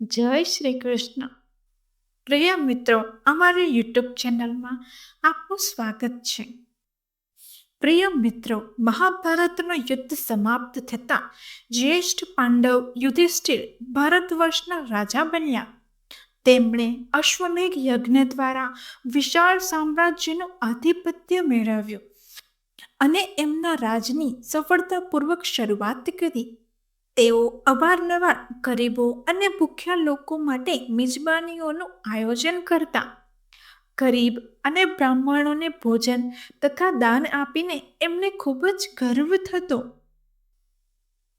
જય શ્રી કૃષ્ણ. પ્રિય મિત્રો, અમારી યુટ્યુબ ચેનલમાં આપનું સ્વાગત છે. પ્રિય મિત્રો, મહાભારતનું યુદ્ધ સમાપ્ત થતાં જ્યેષ્ઠ પાંડવ યુધિષ્ઠિર ભારત વર્ષના રાજા બન્યા. તેમણે અશ્વમેઘ યજ્ઞ દ્વારા વિશાળ સામ્રાજ્યનું આધિપત્ય મેળવ્યું અને એમના રાજની સફળતાપૂર્વક શરૂઆત કરી. તેઓ અવારનવાર ગરીબો અને ભૂખ્યા લોકો માટે મિજબાનીઓનું આયોજન કરતા. ગરીબ અને બ્રાહ્મણોને ભોજન તથા દાન આપીને એમને ખૂબ જ ગર્વ થતો.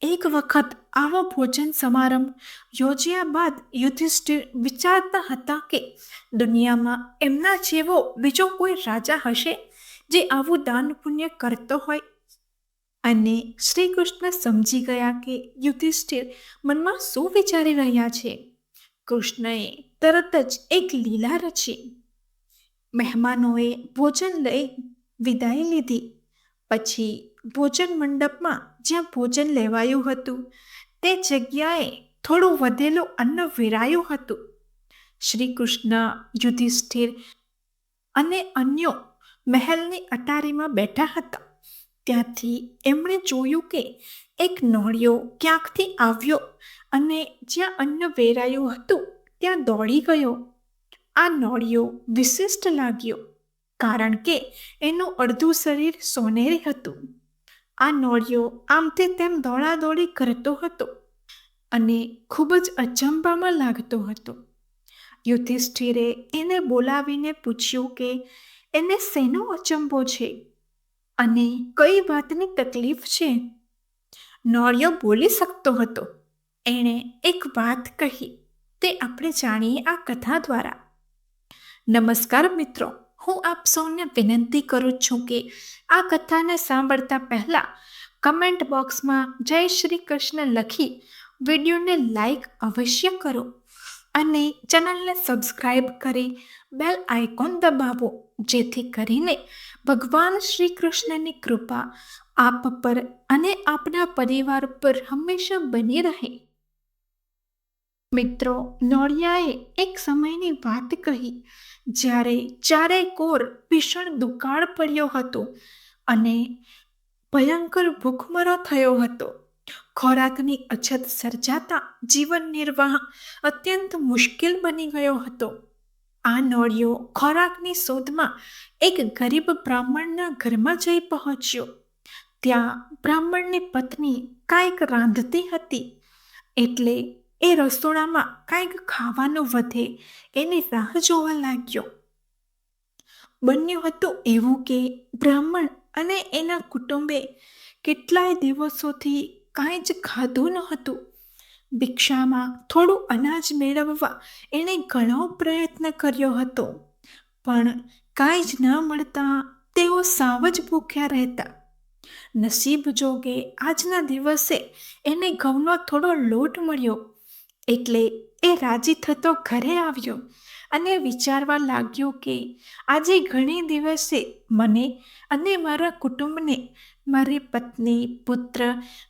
એક વખત આવો ભોજન સમારંભ યોજ્યા બાદ યુધિષ્ઠિર વિચારતા હતા કે દુનિયામાં એમના જેવો બીજો કોઈ રાજા હશે જે આવું દાન પુણ્ય કરતો હોય અને શ્રી કૃષ્ણ સમજી ગયા કે યુધિષ્ઠિર મનમાં શું વિચારી રહ્યા છે? કૃષ્ણએ તરત જ એક લીલા રચી મહેમાનોએ ભોજન લઈ વિદાય લીધી. પછી ભોજન મંડપમાં જ્યાં ભોજન લેવાયું હતું, તે જગ્યાએ થોડું વધેલું અન્ન વેરાયું હતું. શ્રી કૃષ્ણ યુધિષ્ઠિર અને અન્યો મહેલની અટારીમાં બેઠા હતા. ત્યાંથી એમણે જોયું કે એક નોળિયો ક્યાંકથી આવ્યો અને જ્યાં અન્ન વેરાયું હતું, ત્યાં દોડી ગયો. આ નોળિયો વિશિષ્ટ લાગ્યો, કારણ કે એનું અડધું શરીર સોનેરી હતું. આ નોળિયો આમથી તેમ દોડાદોડી કરતો હતો અને ખૂબ જ અચંબામાં લાગતો હતો. યુધિષ્ઠિરે એને બોલાવીને પૂછ્યું કે, એને શેનો અચંબો છે? અને કઈ વાતની તકલીફ છે? નોળિયો બોલી શકતો હતો. એણે એક વાત કહી, તે આપણે જાણીએ આ કથા દ્વારા. નમસ્કાર મિત્રો, હું આપ સૌને વિનંતી કરું છું કે આ કથાને સાંભળતા પહેલાં કમેન્ટ બોક્સમાં જય શ્રી કૃષ્ણ લખી વિડીયોને લાઈક અવશ્ય કરો અને ચેનલને સબસ્ક્રાઈબ કરી બેલ આઇકોન દબાવો, જેથી કરીને ભગવાન શ્રી કૃષ્ણની કૃપા આપ પર અને આપના પરિવાર પર હંમેશા બની રહે. મિત્રો નોળિયાએ એક સમયની વાત કહી, જ્યારે ચારે કોર ભીષણ દુકાળ પડ્યો હતો અને ભયંકર ભૂખમરો થયો હતો. ખોરાકની અછત સર્જાતા જીવન નિર્વાહ અત્યંત મુશ્કેલ બની ગયો હતો. આ નોળિયો ખોરાકની શોધમાં એક ગરીબ બ્રાહ્મણના ઘરમાં જઈ પહોંચ્યો. ત્યાં બ્રાહ્મણની પત્ની કાંઈક રાંધતી હતી, એટલે એ રસોડામાં કાંઈક ખાવાનું વધે એની રાહ જોવા લાગ્યો. બન્યું હતું એવું કે બ્રાહ્મણ અને એના કુટુંબે કેટલાય દિવસોથી કાંઈ જ ખાધું ન હતું. ભિક્ષામાં થોડું અનાજ મેળવવા એણે ઘણો પ્રયત્ન કર્યો હતો, પણ કાંઈ જ ન મળતા તેઓ સાવ જ ભૂખ્યા રહેતા. નસીબ જોગે આજના દિવસે એને ઘઉંનો થોડો લોટ મળ્યો, એટલે એ રાજી થતો ઘરે આવ્યો. અને વિચારવા લાગ્યો કે આજે ઘણી દિવસે મને અને મારા કુટુંબને, મારી પત્ની, પુત્ર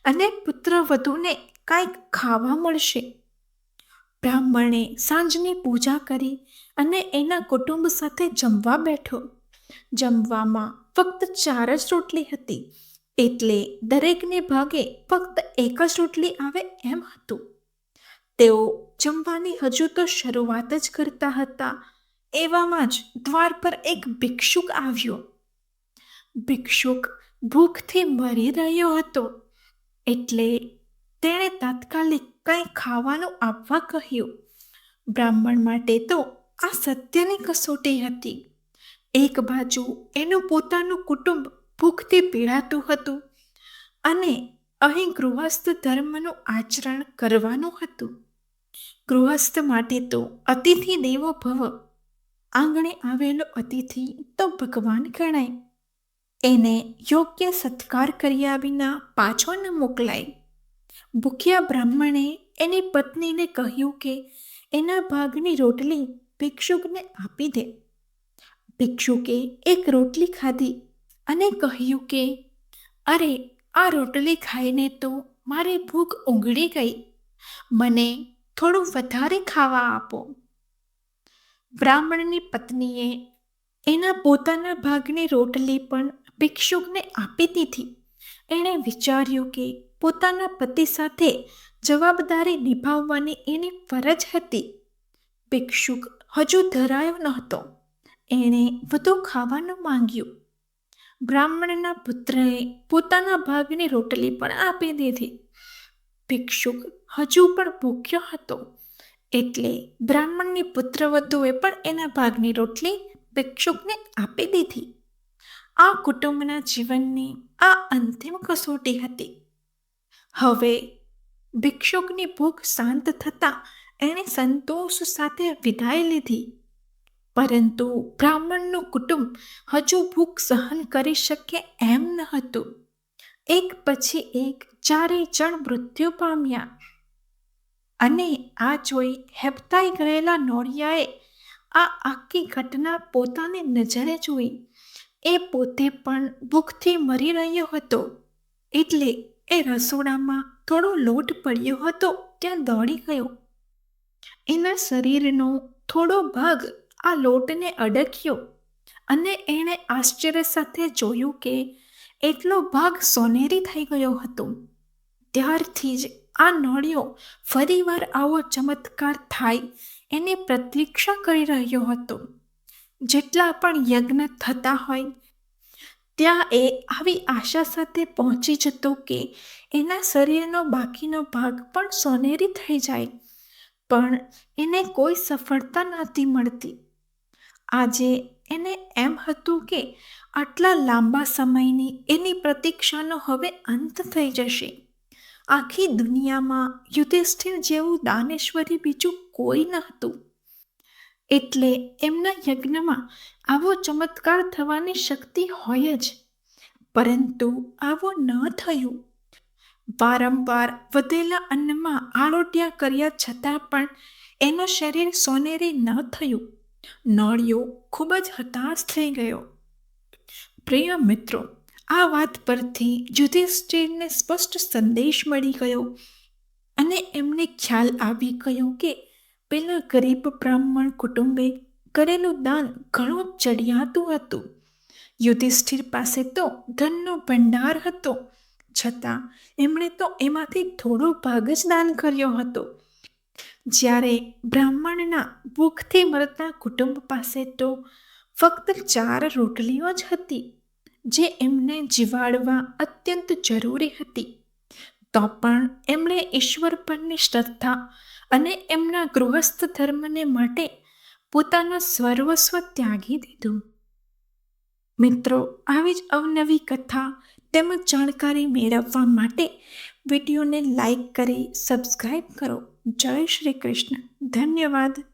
અને પુત્ર વધુને કાંઈક ખાવા મળશે. બ્રાહ્મણે સાંજની પૂજા કરી અને એના કુટુંબ સાથે જમવા બેઠો. જમવામાં ફક્ત ચાર જ રોટલી હતી, એટલે દરેકને ભાગે ફક્ત એક જ રોટલી આવે એમ હતું. તેઓ જમવાની હજુ તો શરૂઆત જ કરતા હતા. એવામાં જ દ્વાર પર એક ભિક્ષુક આવ્યો. ભિક્ષુક ભૂખથી મરી રહ્યો હતો. એટલે તેણે તાત્કાલિક કંઈ ખાવાનું આપવા કહ્યું. બ્રાહ્મણ માટે તો આ સત્યની કસોટી હતી. એક બાજુ એનું પોતાનું કુટુંબ ભૂખથી પીડાતું હતું અને અહીં ગૃહસ્થ ધર્મનું આચરણ કરવાનું હતું. ગૃહસ્થ માટે તો અતિથિ દેવો ભવ. આંગણે આવેલો અતિથિ તો ભગવાન ગણાય. એને યોગ્ય સત્કાર કર્યા વિના પાછો ન મોકલાય. ભૂખ્યા બ્રાહ્મણે એની પત્નીને કહ્યું કે એના ભાગની રોટલી ભિક્ષુકને આપી દે. ભિક્ષુકે એક રોટલી ખાધી અને કહ્યું કે, અરે, આ રોટલી ખાઈને તો મારી ભૂખ ઊંઘડી ગઈ. મને થોડું વધારે ખાવા આપો. બ્રાહ્મણની પત્નીએ એના પોતાના ભાગની રોટલી પણ ભિક્ષુકને આપી દીધી. એણે વિચાર્યું કે પોતાના પતિ સાથે જવાબદારી નિભાવવાની એની ફરજ હતી. ભિક્ષુક હજુ ધરાયો નહોતો. એણે વધુ ખાવાનું માંગ્યું. બ્રાહ્મણના પુત્રએ પોતાના ભાગની રોટલી પણ આપી દીધી. ભિક્ષુક હજુ પણ ભૂખ્યો હતો. એટલે બ્રાહ્મણની પુત્રવધુએ પણ એના ભાગની રોટલી ભિક્ષુકને આપી દીધી. આ કુટુંબના જીવનની આ અંતિમ કસોટી હતી. હવે ભિક્ષુકની ભૂખ શાંત થતાં એણે સંતોષ સાથે વિદાય લીધી. પરંતુ બ્રાહ્મણનું કુટુંબ હજુ ભૂખ સહન કરી શકે એમ ન હતું. એક પછી એક ચારેય જણ મૃત્યુ પામ્યા. અને આ જોઈ હેપતાઈ ગયેલા નોળિયાએ આ આખી ઘટના પોતાની નજરે જોઈ. એ પોતે પણ ભૂખથી મરી રહ્યો હતો. એટલે એ રસોડામાં થોડો લોટ પડ્યો હતો, ત્યાં દોડી ગયો. એના શરીરનો થોડો ભાગ આ લોટને અડક્યો. અને એણે આશ્ચર્ય સાથે જોયું કે એટલો ભાગ સોનેરી થઈ ગયો હતો. ત્યારથી જ આ નળિયો ફરીવાર આવો ચમત્કાર થાય એની પ્રતીક્ષા કરી રહ્યો હતો. જેટલા પણ યજ્ઞ થતા હોય, ત્યાં એ આવી આશા સાથે પહોંચી જતો કે એના શરીરનો બાકીનો ભાગ પણ સોનેરી થઈ જાય, પણ એને કોઈ સફળતા નહોતી મળતી. આજે એને એમ હતું કે આટલા લાંબા સમયની એની પ્રતીક્ષાનો હવે અંત થઈ જશે. આખી દુનિયામાં યુધિષ્ઠિર જેવું દાનેશ્વરી બીજું કોઈ ન હતું. એટલે એમના યજ્ઞમાં આવો ચમત્કાર થવાની શક્તિ હોય જ. પરંતુ આવું ન થયું. વારંવાર વધેલા અન્નમાં આળોટિયા કર્યા છતાં પણ એનું શરીર સોનેરી ન થયું. નળિયો ખૂબ જ હતાશ થઈ ગયો. પ્રિય મિત્રો, આ વાત પરથી યુધિષ્ઠિરને સ્પષ્ટ સંદેશ મળી ગયો અને એમને ખ્યાલ આવી ગયો કે પેલા ગરીબ બ્રાહ્મણ કુટુંબે કરેલું દાન ઘણું ચડિયાતું હતું. યુધિષ્ઠિર પાસે તો ધનનો ભંડાર હતો, છતાં એમણે તો એમાંથી થોડો ભાગ જ દાન કર્યો હતો. જ્યારે બ્રાહ્મણના ભૂખથી મરતા કુટુંબ પાસે તો ફક્ત ચાર રોટલીઓ જ હતી, જે એમને જીવાડવા અત્યંત જરૂરી હતી. તો પણ એમણે ઈશ્વર પરની શ્રદ્ધા અને એમના ગૃહસ્થ ધર્મને માટે પોતાનું સર્વસ્વ ત્યાગી દીધું. મિત્રો, આવી જ અવનવી કથા તેમજ જાણકારી મેળવવા માટે વિડીયોને લાઈક કરી સબસ્ક્રાઈબ કરો. જય શ્રી કૃષ્ણ. ધન્યવાદ.